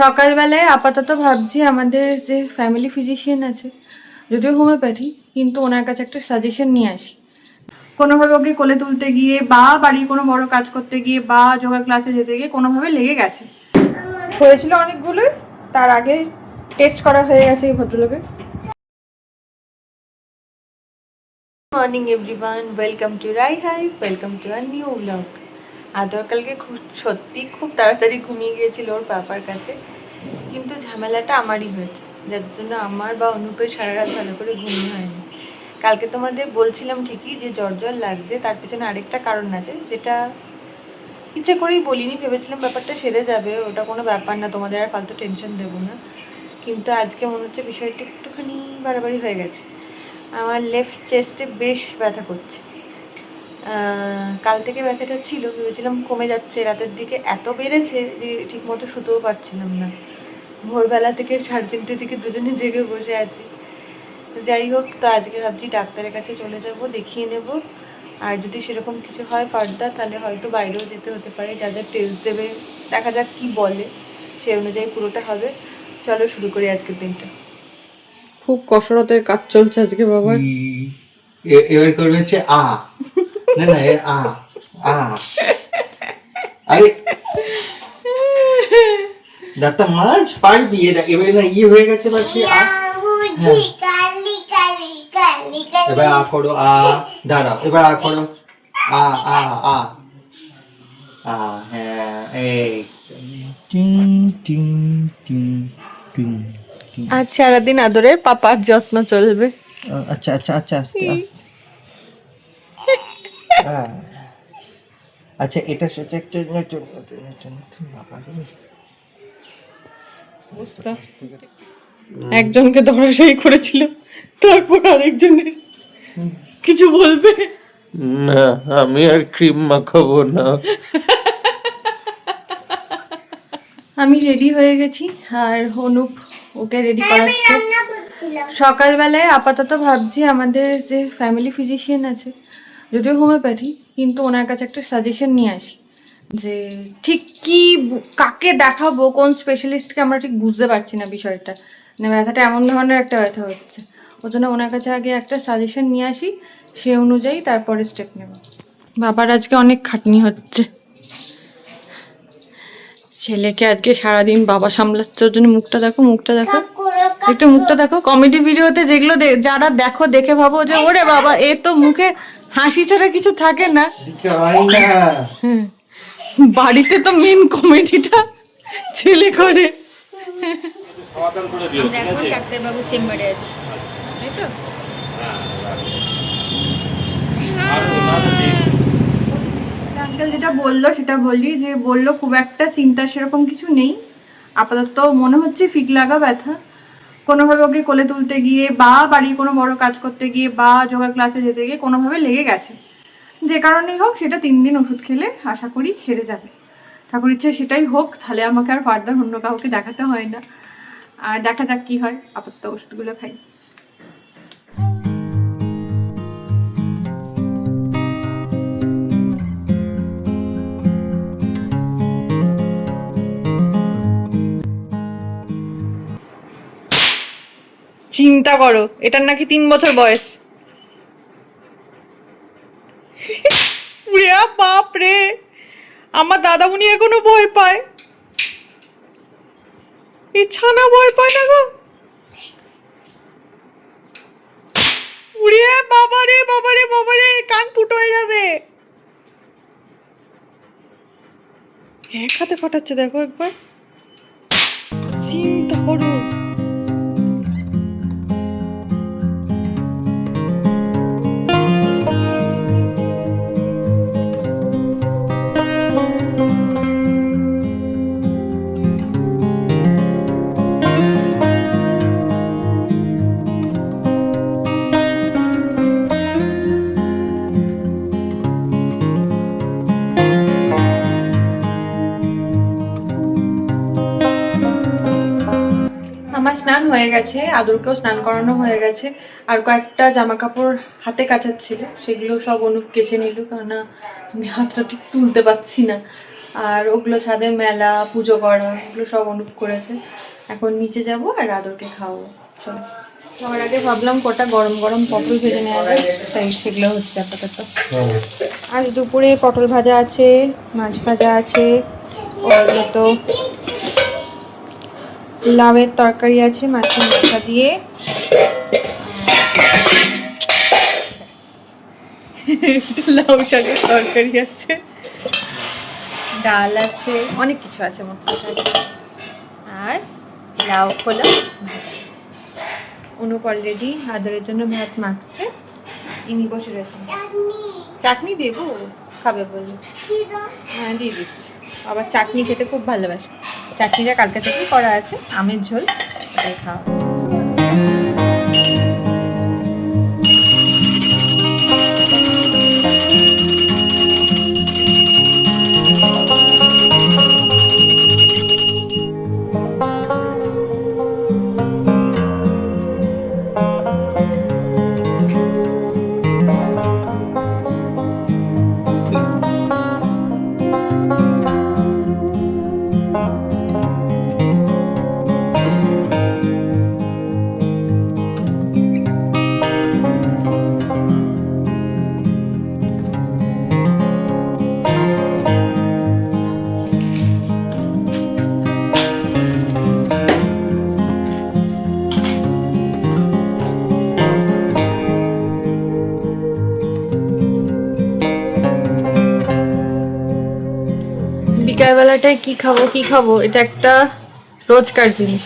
সকালবেলায় আপাতত ভাবছি আমাদের যে ফ্যামিলি ফিজিশিয়ান আছে, যদিও হোমিওপ্যাথি কিন্তু ওনার কাছে একটা সাজেশন নিয়ে আসি। কোনোভাবে ওকে কোলে তুলতে গিয়ে বা বাড়ির কোনো বড় কাজ করতে গিয়ে বা যোগা ক্লাসে যেতে গিয়ে কোনোভাবে লেগে গেছে। হয়েছিল অনেকগুলো, তার আগে টেস্ট করা হয়ে গেছে এই ভদ্রলোকের। Morning everyone welcome to Rai hi welcome to our new blog আদর কালকে খুব, সত্যি খুব তাড়াতাড়ি ঘুমিয়ে গিয়েছিল ওর পাপার কাছে। কিন্তু ঝামেলাটা আমারই হয়েছে, যার জন্য আমার বা অনুপের সারা রাত ভালো করে ঘুম হয়নি। কালকে তোমাদের বলছিলাম ঠিকই যে জ্বর জ্বর লাগছে, তার পিছনে আরেকটা কারণ আছে, যেটা ইচ্ছে করেই বলিনি, ভেবেছিলাম ব্যাপারটা সেরে যাবে, ওটা কোনো ব্যাপার না, তোমাদের আর ফালতু টেনশন দেবো না। কিন্তু আজকে মনে হচ্ছে বিষয়টা একটুখানি বাড়াবাড়ি হয়ে গেছে। আমার লেফট চেস্টে বেশ ব্যথা করছে। কাল থেকে ব্যথাটা ছিল ভেবেছিলাম কমে যাচ্ছে রাতের দিকে এত বেড়েছে যে ঠিকমতো শুতেও পারছিলাম না। ভোরবেলা থেকে সাড়ে তিনটে থেকে দুজনে জেগে বসে আছি। যাই হোক তো আজকে ভাবছি ডাক্তারের কাছে চলে যাব দেখিয়ে নেব। আর যদি সেরকম কিছু হয় ফার্দার তাহলে হয়তো বাইরেও যেতে হতে পারে যা যা টেস্ট দেবে দেখা যাক কি বলে সেই অনুযায়ী পুরোটা হবে। চলো শুরু করি আজকের দিনটা। খুব কসরতের কাজ চলছে আজকে বাবার এবার করবে হচ্ছে আ। না না আ আ। আরে দাঁতটা মাছ পারবি এটা এবার না ইয়ে হয়ে গেছে বা কি? এবার আ করো আ দাঁড়াও এবার আ করো। আ আ আ। আ হ্যাঁ এই। টিং টিং টিং টিং টিং। আজ সারাদিন আদরের পাপার যত্ন চলবে। আচ্ছা আচ্ছা আচ্ছা আস্তে আস্তে। হ্যাঁ। আচ্ছা এটা সাথে একটা নতুন নতুন নতুন নতুন বাবা একজনকে ধরাশায়ী করেছিল তারপর আরেকজনের কিছু বলবে? না আমি আর ক্রিম মাখাবো না। আমি রেডি হয়ে গেছি আর অনুপ ওকে রেডি করাচ্ছে। সকালবেলায় আপাতত ভাবছি আমাদের যে ফ্যামিলি ফিজিশিয়ান আছে যদিও হোমিওপ্যাথি কিন্তু ওনার কাছে একটা সাজেশন নিয়ে আসি যে ঠিক কি কাকে দেখাবো কোন স্পেশালিস্টকে আমরা ঠিক বুঝতে পারছি না বিষয়টা। মানে ব্যথাটা এমন ধরনের একটা ব্যথা হচ্ছে। ওই জন্য ওনার কাছে আগে একটা সাজেশন নিয়ে আসি সে অনুযায়ী তারপরে স্টেপ নেব। বাবার আজকে অনেক খাটনি হচ্ছে। ছেলেকে আজকে সারাদিন বাবা সামলাচ্ছে ওর জন্য মুখটা দেখো মুখটা দেখো। একটু মুখটা দেখো কমেডি ভিডিওতে যেগুলো যারা দেখো দেখে ভাবো যে ওরে বাবা এ তো মুখে হাসি ছাড়া কিছু থাকে না। হয়। বাড়িতে তো মেন কমেডিটা ছেলে করে। দেখো ডাক্তারবাবু চেম্বারে আছে। তাই তো? আঙ্কেল যেটা বলল সেটা বলি যে বলল খুব একটা চিন্তা সেরকম কিছু নেই। আপাতত মনে হচ্ছে ফিক লাগা ব্যথা। কোনোভাবে ওকে কোলে তুলতে গিয়ে বা বাড়ির কোনো বড় কাজ করতে গিয়ে বা যোগা ক্লাসে যেতে গিয়ে কোনোভাবে লেগে গেছে। যে কারণেই হোক, সেটা তিন দিন ওষুধ খেলে আশা করি সেরে যাবে। ঠাকুর ইচ্ছে সেটাই হোক, তাহলে আমাকে আর ফার্দার অন্য কাউকে দেখাতে হয় না। আর দেখা যাক কি হয়, আপাতত ওষুধগুলো খাই। চিন্তা করো, এটার নাকি তিন বছর বয়স। বাপ রে, আমার দাদামুনি এখনও ভয় পায়। এই ছানা ভয় পায় না গো। উড়ে বাবা রে বাবা রে বাবা রে, কান ফুটো হয়ে যাবে। এক হাতে ফাটাচ্ছে দেখো একবার। চিন্তা করো। হয়ে গেছে আদরকেও স্নান করানো হয়ে গেছে। আর কয়েকটা জামা কাপড় হাতে কাচাচ্ছিল সেগুলো সব অনুপ কেচে নিল কেননা আমি হাতটা ঠিক তুলতে পারছি না। আর ওগুলো ছাদে মেলা পুজো করা ওগুলো সব অনুপ করেছে। এখন নিচে যাব আর আদরকে খাওয়াবো। চলো। সবার আগে ভাবলাম কটা গরম গরম পটল ভেজে নেওয়া যায় তাই সেগুলো হচ্ছে আপাতত। আজ দুপুরে পটল ভাজা আছে মাছ ভাজা আছে ওগুলো তো লাউয়ের তরকারি আছে মাছের মাথা দিয়ে। লাউ শাকের তরকারি আছে। ডাল আছে অনেক কিছু আছে মোট আর লাউ খোলা ভাজা অনুপ অলরেডি আদরের জন্য ভাত মাখছে। ইনি বসে রয়েছেন। চাটনি দেবো? খাবে বলে হ্যাঁ দিয়ে দিচ্ছি। আবার চাটনি খেতে খুব ভালোবাসে। চাটনিটা কালকে থেকেই করা আছে আমের ঝোল খাওয়া বিকালবেলাটায় কি খাব কি খাব? এটা একটা রোজকার জিনিস।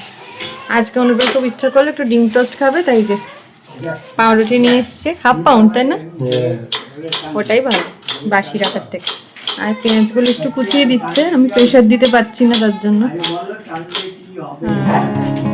আজকে অনুগ্রহ খুব ইচ্ছা করল একটু ডিম টোস্ট খাবে তাই যে পাউরুটি নিয়ে এসছে। হাফ পাউন্ড তাই না? ওটাই ভালো বাসি রাখার থেকে। আর পেঁয়াজগুলো একটু কুচিয়ে দিচ্ছে আমি প্রেশার দিতে পারছি না তার জন্য। হ্যাঁ।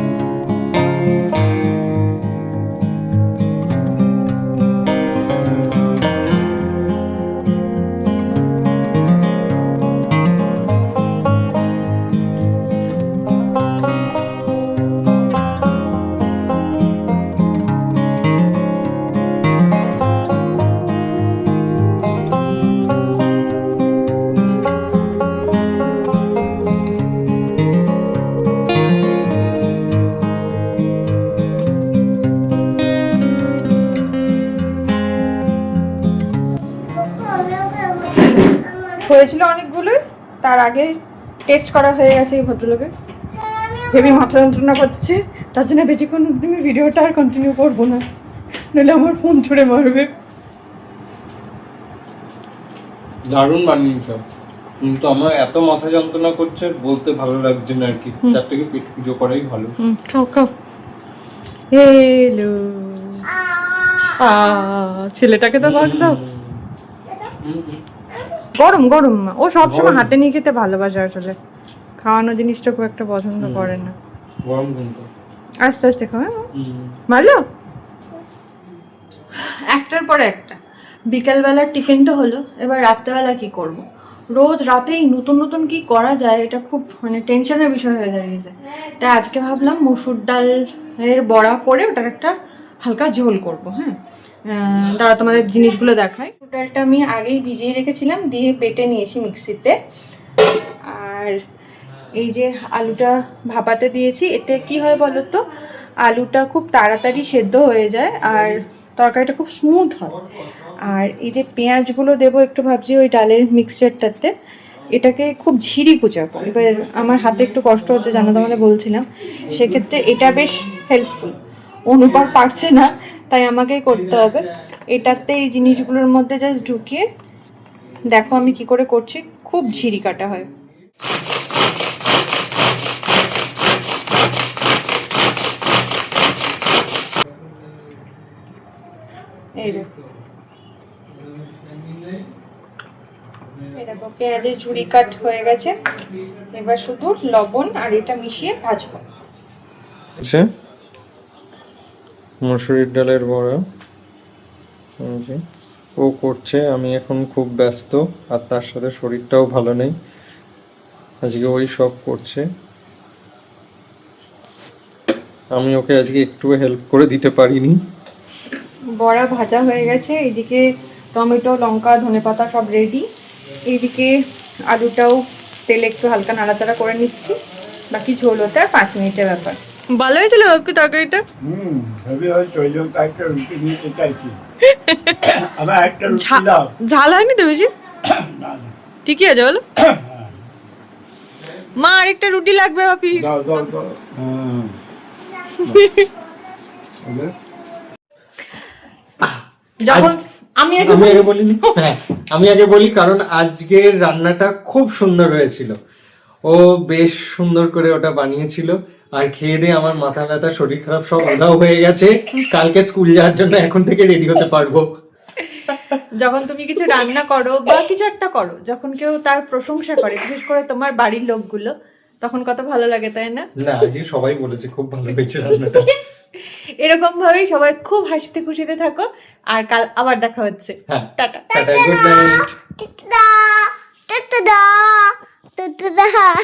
হয়েছিল অনেকগুলো তার আগে টেস্ট করা হয়ে গেছে এই ভদ্রলোকের হেভি মাথা যন্ত্রণা করছে তার জন্য বেশিক্ষণ তুমি ভিডিওটা আর কন্টিনিউ করব না। নইলে আমার ফোন ছুঁড়ে মারবে। দারুণ বানিয়েছ। কিন্তু আমার এত মাথা যন্ত্রণা করছে বলতে ভালো লাগছে না আর কি। তার থেকে পেট পুজো করাই ভালো? হুম খাও খাও। হেলো ছেলেটাকে তো ভাগ দাও। গরম গরম। মা। ও সবসময় হাতে নিয়ে খেতে ভালোবাসে আসলে। খাওয়ানো জিনিসটা খুব একটা পছন্দ করে না। গরম কিন্তু। আস্তে আস্তে খাও হ্যাঁ। ভালো? একটার পর একটা। বিকেলবেলার টিফিন তো হলো এবার রাত্রেবেলা কি করব। রোজ রাতেই নতুন নতুন কি করা যায় এটা খুব মানে টেনশনের বিষয় হয়ে দাঁড়িয়েছে। তাই আজকে ভাবলাম মসুর ডালের বড়া করে ওটার একটা হালকা ঝোল করব হ্যাঁ। দাঁড়া তোমাদের জিনিসগুলো দেখাই ডালটা আমি আগেই ভিজিয়ে রেখেছিলাম, দিয়ে বেটে নিয়েছি মিক্সিতে। আর এই যে আলুটা ভাপাতে দিয়েছি, এতে কি হয় বলো তো? আলুটা খুব তাড়াতাড়ি সেদ্ধ হয়ে যায়, আর তরকারিটা খুব স্মুথ হয়। আর এই যে পেঁয়াজগুলো দেবো, একটু ভাবছি ওই ডালের মিক্সচারটাতে এটাকে খুব ঝিরি কুচাবো। এবার আমার হাতে একটু কষ্ট হচ্ছে, জানো তোমাদের বলছিলাম। সেক্ষেত্রে এটা বেশ হেল্পফুল অনুপার পারছে না তাই আমাকেই করতে হবে। এটাতে এই জিনিসগুলোর মধ্যে জাস্ট ঢুকিয়ে দেখো আমি কি করে করছি, খুব ঝিরি কাটা হয়। এই দেখো। পেঁয়াজের ঝুড়ি কাট হয়ে গেছে। এবার শুধু লবণ আর এটা মিশিয়ে ভাজবো। আছে মসুরির ডালের বড়া। ও করছে, আমি এখন খুব ব্যস্ত, আর তার সাথে শরীরটাও ভালো নেই। আজকে ওই সব করছে। আমি ওকে আজকে একটু হেল্প করে দিতে পারিনি। বড়া ভাজা হয়ে গেছে, এইদিকে টমেটো, লঙ্কা, ধনেপাতা সব রেডি এইদিকে আলুটাও তেলে একটু হালকা নাড়াচাড়া করে নিচ্ছি। বাকি ঝোল আর পাঁচ মিনিটের ব্যাপার। ভালো হয়েছিল বাপকে তরকারিটা? হুম হেভি হয়েছে ওই জন্য একটা রুটি নিতে চাইছি। আবার একটা রুটি দাও। ঝাল হয়নি তো বেশি। ঠিকই আছে বলো। মা আরেকটা রুটি লাগবে বাপি দাও দাও দাও। যখন আমি আগে আমি আগে বলিনি? হ্যাঁ। আমি আগে বলি কারণ আজকের রান্নাটা খুব সুন্দর হয়েছিল। ও বেশ সুন্দর করে ওটা বানিয়েছিল। আর খেয়ে দিয়ে আমার মাথা ব্যথা শরীর খারাপ সব উধাও হয়ে গেছে। কালকে স্কুল যাওয়ার জন্য এখন থেকে রেডি হতে পারব। যখন তুমি কিছু রান্না করো বা কিছু একটা করো যখন কেউ তার প্রশংসা করে বিশেষ করে তোমার বাড়ির লোকগুলো তখন কত ভালো লাগে তাই না? না আজকে সবাই বলেছে খুব ভালো হয়েছে রান্নাটা। এরকম ভাবেই সবাই খুব হাসিতে খুশিতে থাকো। আর কাল আবার দেখা হচ্ছে। হ্যাঁ। Tata. Tata good night Da da 都知道。哈